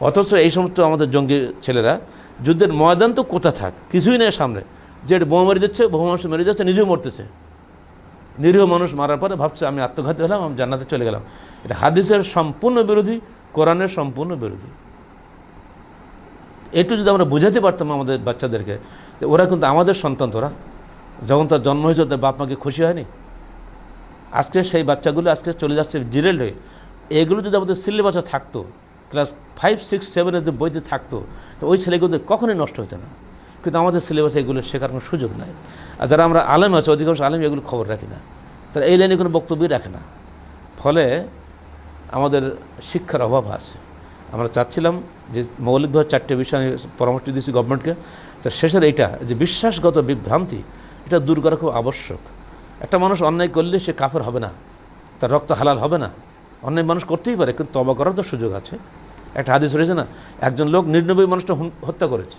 অথচ এই সমস্ত আমাদের জঙ্গি ছেলেরা, যুদ্ধের ময়দান তো কোথা থাক? কিছুই নেই সামনে। যে বোমা মেরে দিচ্ছে বহু মানুষ মেরে যাচ্ছে, নিজেও মরতেছে। নিরীহ মানুষ মারার পরে ভাবছে, আমি আত্মঘাতী হলাম, আমি জান্নাতে চলে গেলাম। এটা হাদিসের সম্পূর্ণ বিরোধী, কোরআনের সম্পূর্ণ বিরোধী। একটু যদি আমরা বুঝাতে পারতাম আমাদের বাচ্চাদেরকে তো ওরা কিন্তু আমাদের সন্তান তোরা। যখন তার জন্ম হয়েছে, তার বাপ মাকে খুশি হয়নি? আজকে সেই বাচ্চাগুলো আজকে চলে যাচ্ছে ডিরেল হয়ে। এগুলো যদি আমাদের সিলেবাসে থাকতো ক্লাস ফাইভ সিক্স সেভেনের যে বইতে থাকতো, তো ওই ছেলেগুলো কখনোই নষ্ট হতো না। কিন্তু আমাদের সিলেবাসে এগুলো শেখার কোনো সুযোগ নাই। আর যারা আমরা আলেম আছে, অধিকাংশ আলেম এগুলো খবর রাখি না। তারা এই লাইনে কোনো বক্তব্যই রাখে না। ফলে আমাদের শিক্ষার অভাব আছে। আমরা চাচ্ছিলাম যে মৌলিকভাবে চারটে বিষয় আমি পরামর্শ দিয়েছি গভর্নমেন্টকে তো শেষের এইটা, যে বিশ্বাসগত বিভ্রান্তি, এটা দূর করা খুব আবশ্যক। একটা মানুষ অন্যায় করলে সে কাফের হবে না। তার রক্ত হালাল হবে না। অন্যায় মানুষ করতেই পারে, কিন্তু তবা করার তো সুযোগ আছে। একটা হাদিস রয়েছে না, একজন লোক নিরানব্বই মানুষটা হত্যা করেছে।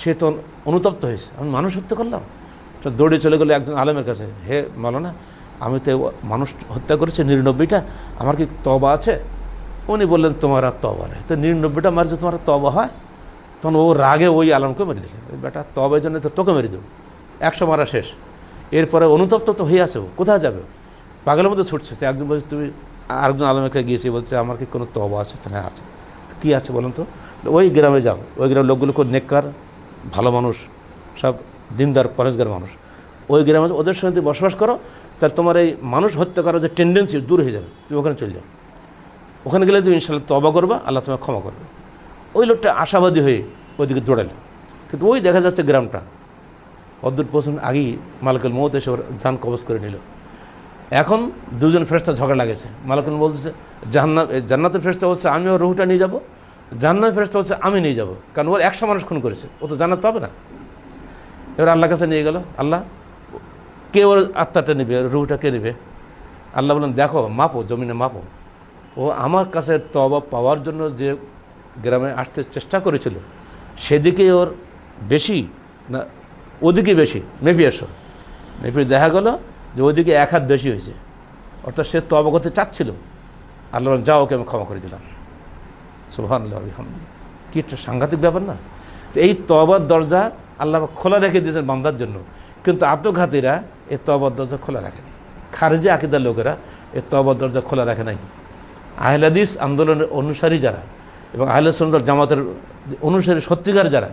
সে তো অনুতপ্ত হয়েছে। আমি মানুষ হত্যা করলাম? তো দৌড়ে চলে গেলো একজন আলেমের কাছে। হে না আমি তো মানুষ হত্যা করেছি নিরানব্বইটা আমার কি তবা আছে? উনি বললেন, তোমার আর তবা নেই। তো নিরানব্বইটা মারছে তোমার তবা হয়? তখন ও রাগে ওই আলমকে মেরে দিল। বেটা তবের জন্য তো তোকে মেরে দেবো। একশো মারা শেষ। এরপরে অনুতপ্ত তো হয়ে আছে ও। কোথায় যাবে? পাগলের মধ্যে ছুটছে। তো একজন বলছে, তুমি আরেকজন আলমের কাছে গিয়েছি। বলছে, আমার কি কোনো তবা আছে? হ্যাঁ আছে। কী আছে বলুন তো? ওই গ্রামে যাও। ওই গ্রামের লোকগুলো খুব নেককার, ভালো মানুষ, সব দিনদার, পরেশগার মানুষ। ওই গ্রামে ওদের সঙ্গে তুমি বসবাস করো, তাহলে তোমার এই মানুষ হত্যা করার যে টেন্ডেন্সি দূর হয়ে যাবে। তুমি ওখানে চলে যাও। ওখানে গেলে তুমি ইনশাল্লাহ তবা করবা, আল্লাহ তোমাকে ক্ষমা করবে। ওই লোকটা আশাবাদী হয়ে ওইদিকে দৌড়ালো। কিন্তু ওই দেখা যাচ্ছে গ্রামটা। অদ্ভুত পৌঁছানোর আগেই মালিকুল মৌত এসে ওর যান কবজ করে নিল। এখন দুজন ফেরস্তা ঝগড়া লাগেছে। মালিকুল বলতেছে জান্নাত জান্নাতের ফেরস্তা হচ্ছে আমি ওর রুহুটা নিয়ে যাব। জান্নাতের ফেরস্তা হচ্ছে আমি নিয়ে যাব। কারণ ওর একশো মানুষ খুন করেছে। ও তো জান্নাত পাবে না। এবার আল্লাহ কাছে নিয়ে গেল। আল্লাহ, কে ওর আত্মাটা নেবে? রুহুটা কে নেবে? আল্লাহ বলেন দেখো, মাপো, জমিনে মাপো। ও আমার কাছে তবা পাওয়ার জন্য যে গ্রামে আসতে চেষ্টা করেছিল, সেদিকে ওর বেশি না, ওদিকে বেশি। মেপি এসো মেপি দেখা গেল যে ওদিকে এক হাত বেশি হয়েছে। অর্থাৎ সে তবা করতে চাচ্ছিল। আল্লাহ যাও, ওকে আমি ক্ষমা করে দিলাম। সুহান হামদি কি একটা সাংঘাতিক ব্যাপার না? তো এই তবার দরজা আল্লাহ খোলা রেখে দিয়েছেন বান্দার জন্য। কিন্তু আত্মঘাতীরা এই তবর দরজা খোলা রাখেনি খারেজি আকিদার লোকেরা এই তবর দরজা খোলা রাখে নাই। আহলাদিস আন্দোলনের অনুসারী যারা এবং আহলে সুন্দর জামাতের অনুসারী সত্যিকার যারা